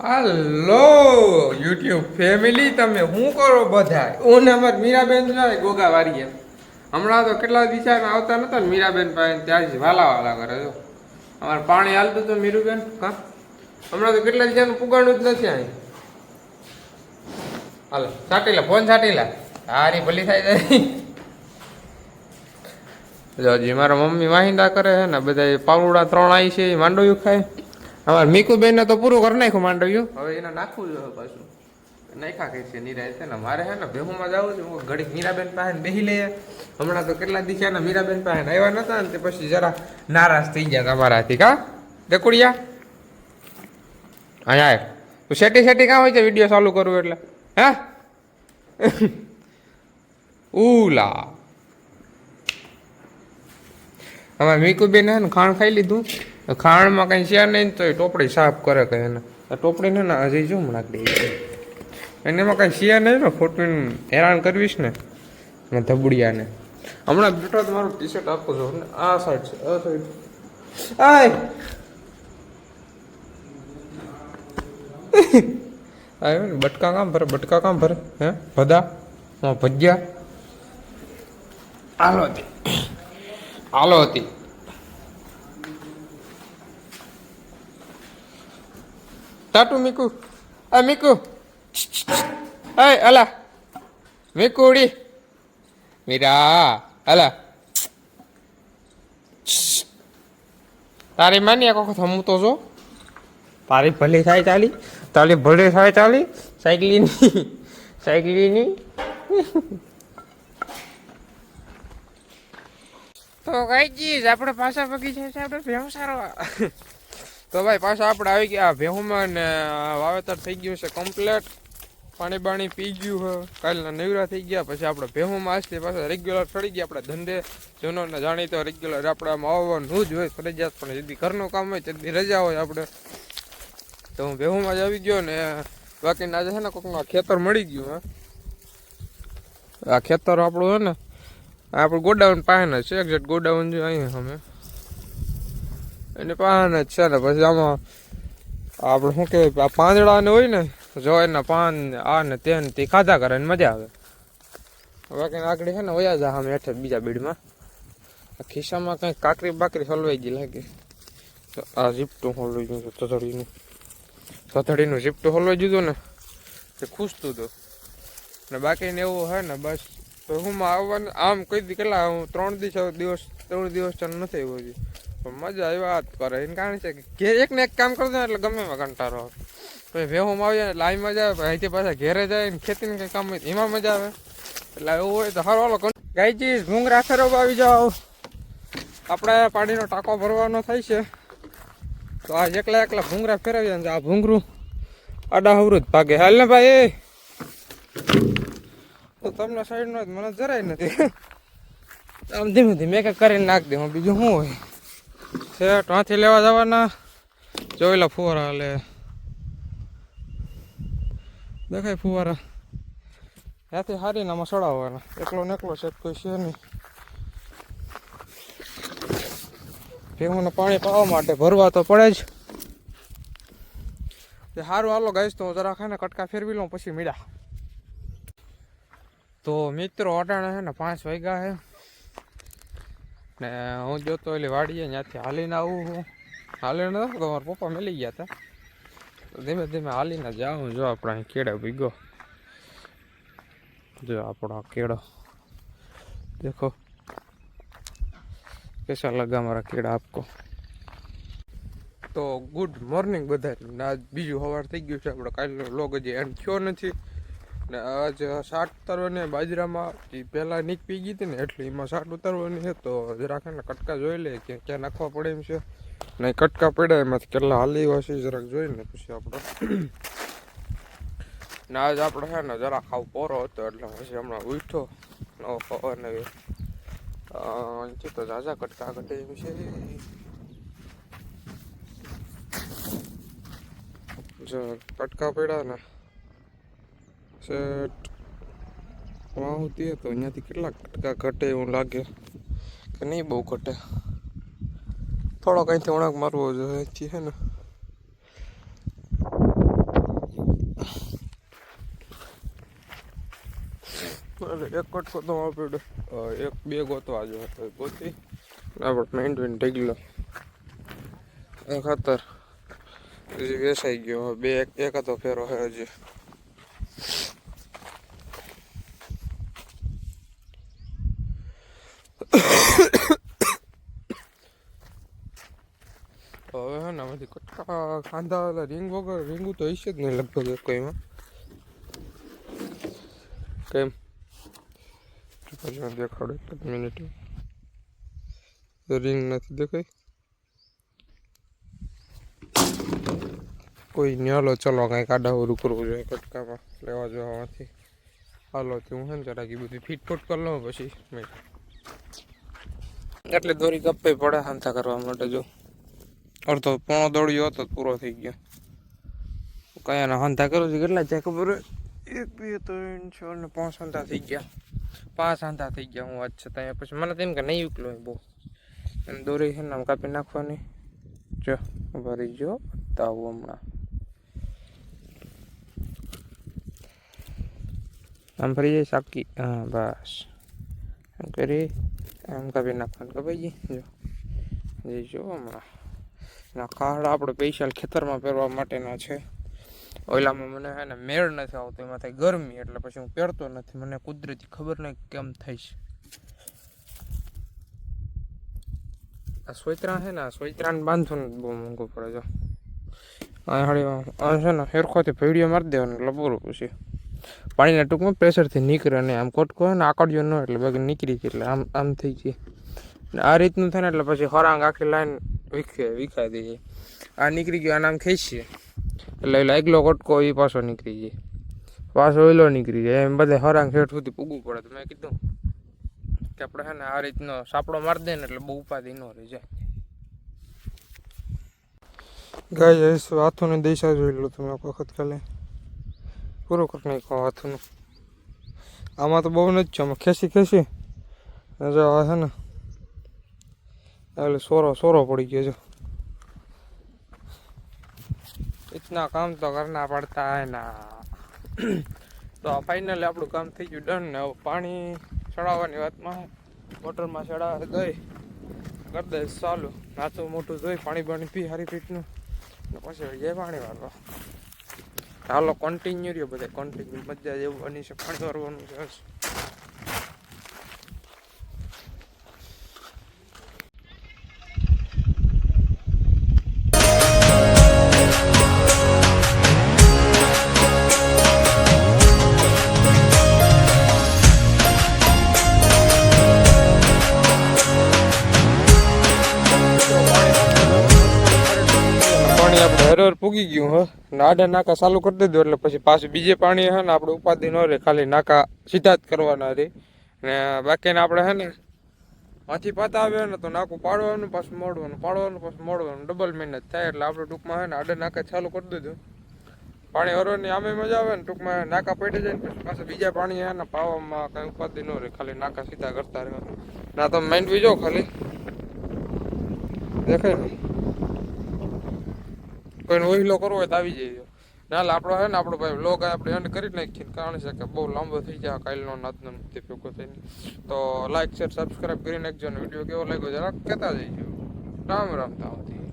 હાલો, YouTube family, તમે શું કરો બધા હું અમાર મીરાબેન ના ગોગા વારીએ. હમણાં તો કેટલા દિશા આવતા નતા ને મીરાબેન પાસે ત્યારથી વાલા વાલા કરે જો અમારે પાણી હાલતું હતું મીરુબેન, કા? હમણાં તો કેટલા દિશાનું પુગાડું જ નથી અહીં હાલો સાટી લે, ફોન સાટી લે. હારી ભલી થાય જો હજી મારા મમ્મી વાહિંદા કરે છે ને બધા પાવડા ત્રણ આવી છે એ માંડવ્યું ખાય. અમારે મીકુબેન તો પૂરું કરી નાખ્યું માંડવ્યું. હવે એને નાખવું જોઈએ પાછું. નાખ્યા કઈ છે? નિરાય છે ને મારે હે ને ભેહુમાં જવું છે. હું ઘડીક મીરાબેન પાસે બેહી લઈએ. હમણાં તો કેટલા દિવસે ને મીરાબેન પાસે આવ્યા નતા ને પછી જરા નારાજ થઈ ગયા તમારાથી કા? દેકુડિયા હા યાર તું શેટી શેટી કાં હોય છે વીડિયો ચાલુ કરવું એટલે? હે? ઉલા. અમારે મીકુબેન હે ખાણ ખાઈ લીધું. ખાણમાં કંઈ છે નહીં તો એ ટોપડી સાફ કરે કે એને. આ ટોપડી ને હજી જો નાખી દે અને એમાં કાંઈ છે નહીં ને, ખોટું હેરાન કરવીશ ને અને ધબડિયાને. હમણાં તો મારું ટી શર્ટ આપો છો. ને આ સાઈડ છે, આ સાઈડ આય! આવ્યો ને બટકા કામ ભરે, બટકા કામ ભરે, હે? ભદા? હા ભજીયા? હાલો હતી આલો હતી ટાટુ મીકુ. આ મીકુ. અય અલા. મીકુ ઉડી. મીરા અલા. તારી માની આખો થમું તો જો. તારી ભલી થાય ચાલી. તારી ભલે થાય ચાલી. સાયકલીની સાયકલીની. તો કઈ ચીજ આપણે પાછા બગીચા છે આપણે ભેહું સારો તો ભાઈ, પાછા આપણે આવી ગયા. ભેહુમાં ને વાવેતર થઈ ગયું છે કમ્પ્લેટ પાણી બાણી પી ગયું છે. કાલના નેવરા થઈ ગયા, પછી આપણે ભેહુમાં આજથી પાછા રેગ્યુલર ચડી ગયા. આપણે ધંધે જૂનો ને જાણીતો રેગ્યુલર આપણે આવવાનું જ હોય, ફરજિયાત. પણ જેથી ઘરનું કામ હોય તેથી રજા હોય આપણે. તો હું ભેહુમાં જ આવી ગયો ને બાકી આજે છે ને કોકનું ખેતર મળી ગયું, હે. આ ખેતર આપણું છે ને આપણું ગોડાઉન પાસે છે એક્ઝેક્ટ ગોડાઉન જો અહીંયા અમે. એની પાન જ છે ને, પછી આમાં આપણે શું કહેવાય, આ પાંદડા ને હોય ને, જો એના પાન, આ ને તે ને તે ખાધા કરે ને મજા આવે. બાકી આગળ છે ને ઓયા જા આમ હેઠે બીજા બીડમાં. આ ખિસ્સામાં કંઈક કાકરી બાકરી હલવાઈ ગઈ લાગે. તો આ ઝીપટું હલવાઈ ગયું તથડીનું. તથડીનું ઝીપટું હલવાઈ દીધું ને, તે ખૂસતું હતું. ને બાકીને એવું હોય ને, બસ. તો હું આવવાનું, આમ કઈ દી કેટલા, હું ત્રણ દિવસ દિવસ, ત્રણ દિવસ નથી આવ્યો હજી. પણ મજા આવી વાત કરે. એને કારણ છે કે એક ને એક કામ ને એટલે ગમે એમાં કંટાળો પછી ભેહું આવી જાય લાઈ મજા આવે અહીંથી પાછા ઘેરે જાય ને ખેતીને કંઈ કામ હોય એમાં મજા આવે. એટલે એવું હોય તો હારો, હાલો ગાયજી ભૂંગરા ફેરવવા આવી જાઓ. આપણે પાણીનો ટાંકો ભરવાનો થાય છે. તો આ એકલા એકલા ભૂંગરા ફેરવ્યા ને આ ભૂંગરું આડા હવરું જ ભાગે. હાલ ને ભાઈ તો તમને સાઈડનો જ મને જરાય નથી. આમ ધીમે ધીમે કંઈક કરીને નાખ દે, હું બીજું શું હોય? છે. ત્યાંથી લેવા જવાના. જોયેલા ફુવારા એટલે દેખાય ફુવારા. ત્યાંથી હારીને આમાં ચડાવવાના. એકલો ને એકલો છે, કોઈ છે નહીં. ભેગું પાણી પાવા માટે ભરવા તો પડે જ. સારું હાલો ગાઈશ તો હું જરા ખાને કટકા ફેરવી લઉં, પછી મીડા. તો મિત્રો, અટાણે છે ને પાંચ વાગ્યા છે. ને હું જોતો એટલે વાડીએ ત્યાંથી હાલીને આવું હું. હાલીને નતો તો મારા પપ્પા મેલી ગયા હતા ધીમે ધીમે હાલીને જાઉં, જો આપણે અહીં કેળો ભીગો. જો આપણો કેળો. દેખો. પૈસા લગા મારા કેળા આપકો. તો ગુડ મોર્નિંગ બધા આજ બીજું સવાર થઈ ગયું છે, આપણે કાલનો લોગ હજી એન્ડ થયો નથી. ને આજ શાક ઉતારવાની બાજરામાં જે પહેલાં નીક પી ગઈ હતી ને એટલે એમાં શાક ઉતારવાની છે, તો જરાક એને કટકા જોઈ લે કે ક્યાં નાખવા પડે એમ છે. ને કટકા પડ્યા, એમાંથી કેટલા હાલી છે જરાક જોઈને પછી આપણે ને આજ આપણે છે ને જરાક ખાવ પોરો હતો, એટલે પછી હમણાં ઉઠો નવો તો ઝાઝા કટકા ઘટે એમ છે. જો, કટકા પડ્યા ને સેટ વાહુતી તો અહીંયાથી કેટલા ટકા ઘટે એવું લાગે. કે નહીં બહુ ઘટે. થોડો કંઈથી વળાંક મારવો જોઈએ છે ને. એક કટકો તો આપણે એક, બે ગોતવા જોઈએ ગોતી. આપણે મેઇન મેઇન ઢગલો ખાતર. હજી વેસાઈ ગયો. બે, એક એક હતો ફેરો હજી. હવે હે ને આમાંથી કટકા ખાંધા ઓલા રીંગ વગર રીંગું તો હશે જ નહીં લગભગ કોઈમાં. કેમ? દેખાડો એક જ મિનિટ રીંગ નથી દેખાય? કોઈ નહીં, હાલો, ચલો કાઢા આડાવરું કરવું જોઈએ કટકામાં. લેવા જવામાંથી હાલો, તે હું છે ને જરાક એ બધી ફીટફૂટ કરી લઉં પછી. મેં એટલે દોરી કપ્પે પડે હાંતા કરવા માટે જો. અડધો પોણો દોડ્યો હતો પૂરો થઈ ગયો. કયાના હંતા કરો છો કેટલા છે ખબર? એક, બે, ત્રણ, છ ને પાંચ હંતા થઈ ગયા. પાંચ હંતા થઈ ગયા હું વાત ત્યાં પછી મને તેમ કે નહીં ઉકલો બહુ. એમ દોરી છે ને કાપી નાખવાની. જો ભરી જો બતાવું હમણાં. આમ ફરી જાય સાકી. હા, બસ. એમ કરી? આમ કાપી નાખવાનું કપાઈ ગઈ. જો. જે હમણાં. કાળ આપણે પૈસા ખેતરમાં પહેરવા માટેના છે. ઓલામાં મને હે ને મેળ નથી આવતો. એમાં થાય ગરમી એટલે પછી હું પહેરતો નથી. મને કુદરતી ખબર નહીં કેમ થાય છે. આ સોયત્રા છે ને, આ સોયત્રાને બાંધો ને બહુ મોંઘું પડે જો. આ આ છે ને હેરખોથી ભેડિયો મારી દેવાનું એટલે પૂરું પછી પાણીના ટૂંકમાં પ્રેશરથી નીકળે અને આમ કોટકો ને આકડ્યો ન એટલે બાકી નીકળી ગઈ એટલે આમ આમ થઈ ગઈ અને આ રીતનું થાય ને એટલે પછી હરાંગ આખી લાઈન વિખે, વિખાઈ દઈએ આ નીકળી ગયો, આના આમ ખેંચીએ. એટલે એટલે એકલો કોટકો એ પાછો નીકળી જાય. પાછો એલો નીકળી જાય. એમ બધે હરાંગ હેઠ સુધી પૂગવું પડે, તો મેં કીધું કે આપણે છે ને આ રીતનો સાપડો મારી દે ને એટલે બહુ ઉપાધિ ન રહી જાય ગાય હાથોની દિશા જોઈ લો તમે એક વખત ખાલી. પૂરો કરી નાખો હાથનું આમાં તો બહુ નથી આમાં ખેંચી ખેંચી. જો આ છે ને, એટલે સોરો સોરો પડી ગયો છે. ઇતના કામ તો કરના પડતા હે ના. તો ફાઇનલી આપણું કામ થઈ ગયું ડન ને પાણી ચડાવવાની વાતમાં મોટરમાં ચડાવવા ગઈ કરી દઈશ ચાલુ. નાચું મોટું જોઈ પાણી બાણી પી, હારી પીઠનું. પછી જાય પાણી વાળવા. હાલો કન્ટિન્યુ રહ્યો બધા કન્ટિન્યુ મજા જેવું છે પાણી ભરવાનું છે પાણી પૂગી ગયું, હે. નાડા નાકા ચાલુ કરી દીધું, એટલે પછી પાછું બીજે પાણી, હે, ને આપણે ઉપાધિ ન રહે, ખાલી નાકા સીધા જ કરવાના રહે. ને બાકીને આપણે, હે, ને માથી પાતા આવે ને તો નાકું પાડવાનું, પાછું મોડવાનું, પાડવાનું, પાછું મોડવાનું. ડબલ મહેનત થાય, એટલે આપણે ટૂંકમાં, હે, ને આડે નાકા ચાલુ કરી દીધું. પાણી હરવાની આમે મજા આવે, ને ટૂંકમાં નાકા પડી જાય, ને પછી બીજા પાણી, હે, ને પાવામાં કઈ ઉપાધિ ન રહે, ખાલી નાકા સીધા કરતા રહે. ના તમે માઇન્ડ બીજો ખાલી. દેખાય ને? કોઈને ઓહિલો કરવો હોય તો આવી જાય નાલ આપણો હે ને, આપણો ભાઈ લોગ આપણે એન્ડ કરી નાખીએ. કારણ છે કે બહુ લાંબો થઈ જાય કાલનો નાતનો નથી ભેગો થઈને. તો લાઈક શેર સબસ્ક્રાઈબ કરી નાખજો ને વીડિયો કેવો લાગ્યો જરાક કહેતા જઈજો રામ રામ તાવથી